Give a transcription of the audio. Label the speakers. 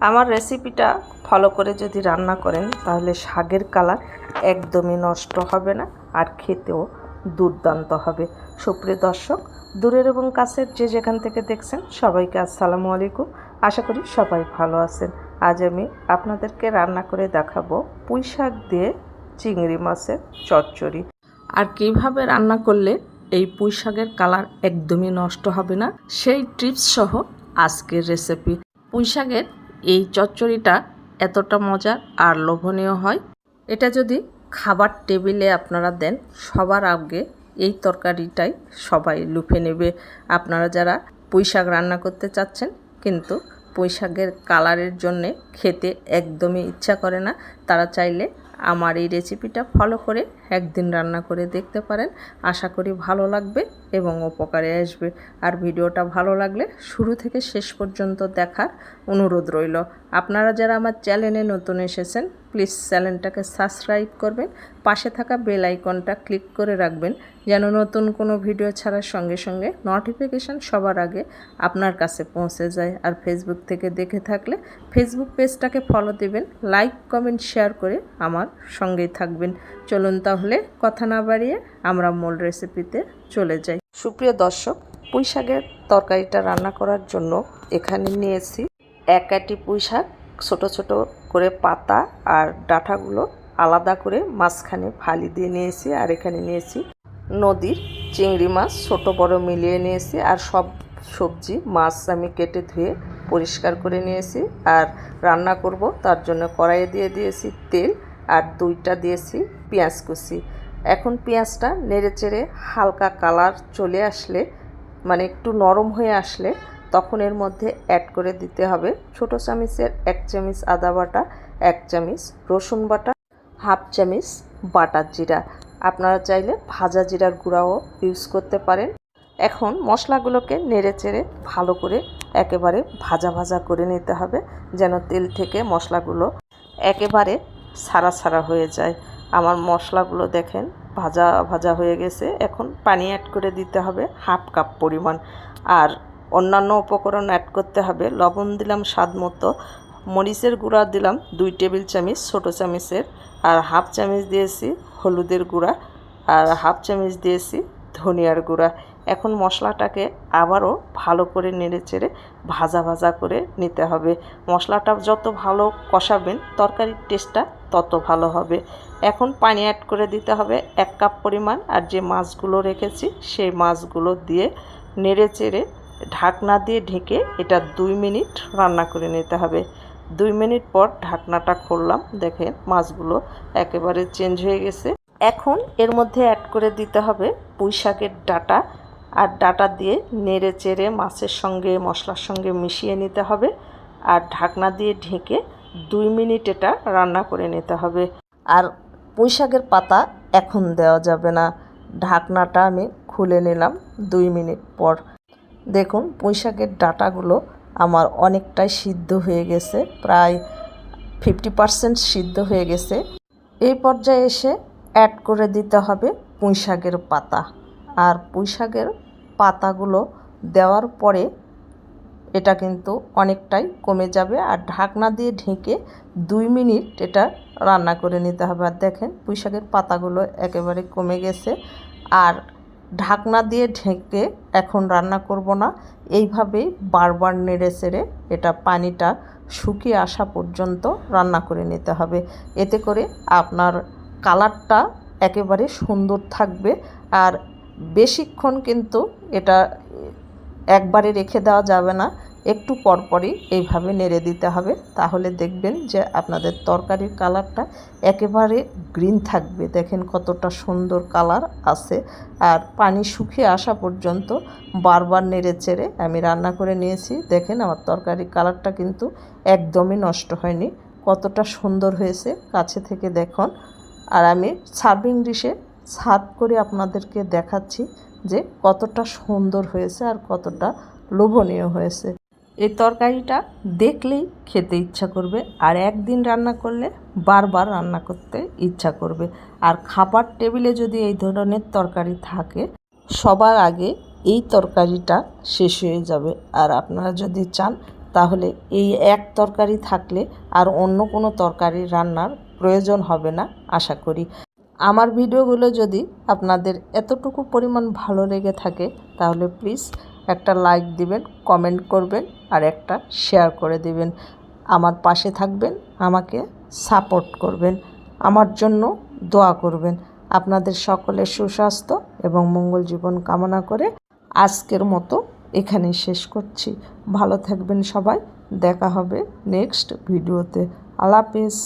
Speaker 1: আমার রেসিপিটা ফলো করে যদি রান্না করেন, তাহলে শাকের কালার একদমই নষ্ট হবে না আর খেতেও দুর্দান্ত হবে। সুপ্রিয় দর্শক, দূরের এবং কাছের যে যেখান থেকে দেখছেন, সবাইকে আসসালামু আলাইকুম। আশা করি সবাই ভালো আছেন। আজ আমি আপনাদেরকে রান্না করে দেখাবো পুঁই শাক দিয়ে চিংড়ি মাছের চচ্চড়ি। আর কীভাবে রান্না করলে এই পুঁই শাকের কালার একদমই নষ্ট হবে না, সেই টিপস সহ আজকের রেসিপি পুঁই শাকের এই চচ্চড়িটা এতটা মজার আর লোভনীয় হয়। এটা যদি খাবার টেবিলে আপনারা দেন, সবার আগে এই তরকারিটাই সবাই লুফে নেবে। আপনারা যারা পুঁইশাক রান্না করতে চাচ্ছেন, কিন্তু পুঁইশাকের কালারের জন্যে খেতে একদমই ইচ্ছা করে না, তারা চাইলে আমার এই রেসিপিটা ফলো করে একদিন রান্না করে দেখতে পারেন। আশা করি ভালো লাগবে এবং উপকারে আসবে। আর ভিডিওটা ভালো লাগলে শুরু থেকে শেষ পর্যন্ত দেখার অনুরোধ রইল। আপনারা যারা আমার চ্যানেলে নতুন এসেছেন প্লিজ চ্যানেলটাকে সাবস্ক্রাইব করবেন, পাশে থাকা বেল আইকনটা ক্লিক করে রাখবেন, যেন নতুন কোনো ভিডিও ছাড়ার সঙ্গে সঙ্গে নোটিফিকেশান সবার আগে আপনার কাছে পৌঁছে যায়। আর ফেসবুক থেকে দেখে থাকলে ফেসবুক পেজটাকে ফলো দেবেন লাইক কমেন্ট শেয়ার করে আমার সঙ্গেই থাকবেন। চলুন তাহলে কথা না বাড়িয়ে আমরা মূল রেসিপিতে চলে যাই। সুপ্রিয় দর্শক পুঁই শাকের তরকারিটা রান্না করার জন্য এখানে নিয়েছি এক আটি পুঁই শাক ছোটো ছোটো করে পাতা আর ডাঁটাগুলো আলাদা করে মাঝখানে ফালি দিয়ে নিয়েছি আর এখানে নিয়েছি নদীর চিংড়ি মাছ, ছোট বড় মিলিয়ে নিয়েছি আর সব সবজি, মাছ আমি কেটে ধুয়ে পরিষ্কার করে নিয়েছি আর রান্না করব। তার জন্য কড়াইয়ে দিয়ে দিয়েছি তেল আর দুইটা দিয়েছি পেঁয়াজ কুচি। এখন পেঁয়াজটা নেড়ে চেড়ে হালকা কালার চলে আসলে মানে একটু নরম হয়ে আসলে তখন এর মধ্যে অ্যাড করে দিতে হবে ছোট চামিচের এক চামিচ আদা বাটা, এক চামিচ রসুন বাটা, হাফ চামিচ বাটার জিরা। আপনারা চাইলে ভাজা জিরার গুঁড়াও ইউজ করতে পারেন। এখন মশলাগুলোকে নেড়ে চেড়ে ভালো করে একেবারে ভাজা ভাজা করে নিতে হবে, যেন তেল থেকে মশলাগুলো একেবারে সারা সারা হয়ে যায়। আমার মশলাগুলো দেখেন ভাজা ভাজা হয়ে গেছে। এখন পানি অ্যাড করে দিতে হবে হাফ কাপ পরিমাণ। আর অন্যান্য উপকরণ অ্যাড করতে হবে। লবণ দিলাম স্বাদ মতো। মরিচের গুঁড়া দিলাম দুই টেবিল চামচ, ছোটো চামচের। আর হাফ চামচ দিয়েছি হলুদের গুঁড়া। আর হাফ চামচ দিয়েছি ধনিয়ার গুঁড়া। এখন মশলাটাকে আবারও ভালো করে নেড়ে চেড়ে ভাজা ভাজা করে নিতে হবে। মশলাটা যত ভালো কষাবেন, তরকারির টেস্টটা তত ভালো হবে। এখন পানি অ্যাড করে দিতে হবে এক কাপ পরিমাণ। আর যে মাছগুলো রেখেছি, সেই মাছগুলো দিয়ে নেড়ে চেড়ে ঢাকনা দিয়ে ঢেকে এটা দুই মিনিট রান্না করে নিতে হবে। দুই মিনিট পর ঢাকনাটা খুললাম, দেখেন মাছগুলো একেবারে চেঞ্জ হয়ে গেছে। এখন এর মধ্যে অ্যাড করে দিতে হবে পুঁই শাকের ডাটা আর ডাটা দিয়ে নেড়ে চেড়ে মাছের সঙ্গে, মশলার সঙ্গে মিশিয়ে নিতে হবে আর ঢাকনা দিয়ে ঢেকে দুই মিনিট এটা রান্না করে নিতে হবে। আর পুঁই শাকের পাতা এখন দেওয়া যাবে না। ঢাকনাটা আমি খুলে নিলাম দুই মিনিট পর। দেখুন পুঁই শাকের ডাটাগুলো আমার অনেকটাই সিদ্ধ হয়ে গেছে, প্রায় ফিফটি পারসেন্ট সিদ্ধ হয়ে গেছে। এই পর্যায়ে এসে অ্যাড করে দিতে হবে পুঁইশাকের পাতা। আর পুঁইশাকের পাতাগুলো দেওয়ার পরে এটা কিন্তু অনেকটাই কমে যাবে আর ঢাকনা দিয়ে ঢেকে দুই মিনিট এটা রান্না করে নিতে হবে। আর দেখেন, পুঁইশাকের পাতাগুলো একেবারে কমে গেছে। আর ঢাকনা দিয়ে ঢেকে এখন রান্না করব না। এইভাবেই বারবার নেড়ে সেড়ে এটা পানিটা শুকিয়ে আসা পর্যন্ত রান্না করে নিতে হবে। এতে করে আপনার কালারটা একেবারে সুন্দর থাকবে আর বেশিক্ষণ কিন্তু এটা একবারে রেখে দেওয়া যাবে না। একটু পরপরই এইভাবে নেড়ে দিতে হবে। তাহলে দেখবেন যে আপনাদের তরকারির কালারটা একেবারে গ্রিন থাকবে। দেখেন কতটা সুন্দর কালার আছে। আর পানি শুকিয়ে আসা পর্যন্ত বারবার নেড়ে চেড়ে আমি রান্না করে নিয়েছি। দেখেন আমার তরকারির কালারটা কিন্তু একদমই নষ্ট হয়নি। কতটা সুন্দর হয়েছে কাছে থেকে দেখুন। আর আমি সার্ভিং ডিশে সার্ভ করে আপনাদেরকে দেখাচ্ছি যে কতটা সুন্দর হয়েছে আর কতটা লোভনীয় হয়েছে। এই তরকারিটা দেখলেই খেতে ইচ্ছা করবে আর একদিন রান্না করলে বারবার রান্না করতে ইচ্ছা করবে। আর খাবার টেবিলে যদি এই ধরনের তরকারি থাকে, সবার আগে এই তরকারিটা শেষ হয়ে যাবে। আর আপনারা যদি চান, তাহলে এই এক তরকারি থাকলে আর অন্য কোনো তরকারি রান্নার প্রয়োজন হবে না, আশা করি। আমার ভিডিওগুলো যদি আপনাদের এতটুকু পরিমাণ ভালো লেগে থাকে, তাহলে প্লিজ একটা লাইক দিবেন কমেন্ট করবেন আর একটা শেয়ার করে দিবেন। আমার পাশে থাকবেন, আমাকে সাপোর্ট করবেন, আমার জন্য দোয়া করবেন। আপনাদের সকলের সুস্বাস্থ্য এবং মঙ্গল জীবন কামনা করে আজকের মতো এখানেই শেষ করছি। ভালো থাকবেন সবাই, দেখা হবে নেক্সট ভিডিওতে আল্লাহ হাফেজ।